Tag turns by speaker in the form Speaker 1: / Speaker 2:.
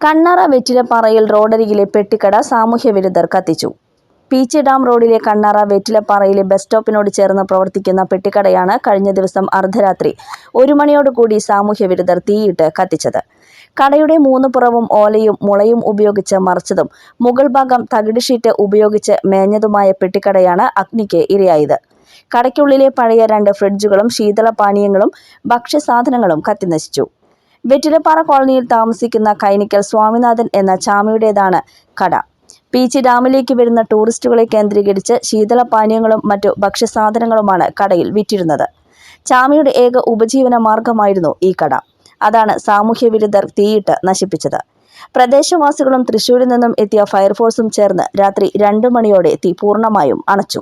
Speaker 1: കണ്ണാറ വെറ്റിലപ്പാറയിൽ റോഡരികിലെ പെട്ടിക്കട സാമൂഹ്യവിരുദ്ധർ കത്തിച്ചു. പീച്ചി ഡാം റോഡിലെ കണ്ണാറ വെറ്റിലപ്പാറയിലെ ബസ് സ്റ്റോപ്പിനോട് ചേർന്ന് പ്രവർത്തിക്കുന്ന പെട്ടിക്കടയാണ് കഴിഞ്ഞ ദിവസം അർദ്ധരാത്രി ഒരു മണിയോടുകൂടി സാമൂഹ്യവിരുദ്ധർ തീയിട്ട് കത്തിച്ചത്. കടയുടെ മൂന്ന് പുറവും ഓലയും മുളയും ഉപയോഗിച്ച് മറച്ചതും മുകൾ ഭാഗം തകിട് ഷീറ്റ് ഉപയോഗിച്ച് മേഞ്ഞതുമായ പെട്ടിക്കടയാണ് അഗ്നിക്ക് ഇരയായത്. കടയ്ക്കുള്ളിലെ പഴയ രണ്ട് ഫ്രിഡ്ജുകളും ശീതളപാനീയങ്ങളും ഭക്ഷ്യസാധനങ്ങളും കത്തിനശിച്ചു. വെറ്റിലപ്പാറ കോളനിയിൽ താമസിക്കുന്ന കൈനിക്കൽ സ്വാമിനാഥൻ എന്ന ചാമിയുടേതാണ് കട. പീച്ചി ഡാമിലേക്ക് വരുന്ന ടൂറിസ്റ്റുകളെ കേന്ദ്രീകരിച്ച് ശീതളപാനീയങ്ങളും മറ്റു ഭക്ഷ്യസാധനങ്ങളുമാണ് കടയിൽ വിറ്റിരുന്നത്. ചാമിയുടെ ഏക ഉപജീവന മാർഗമായിരുന്നു ഈ കട. അതാണ് സാമൂഹ്യ വിരുദ്ധർ തീയിട്ട് നശിപ്പിച്ചത്. പ്രദേശവാസികളും തൃശൂരിൽ നിന്നും എത്തിയ ഫയർഫോഴ്സും ചേർന്ന് രാത്രി രണ്ടു മണിയോടെ തീ പൂർണമായും അണച്ചു.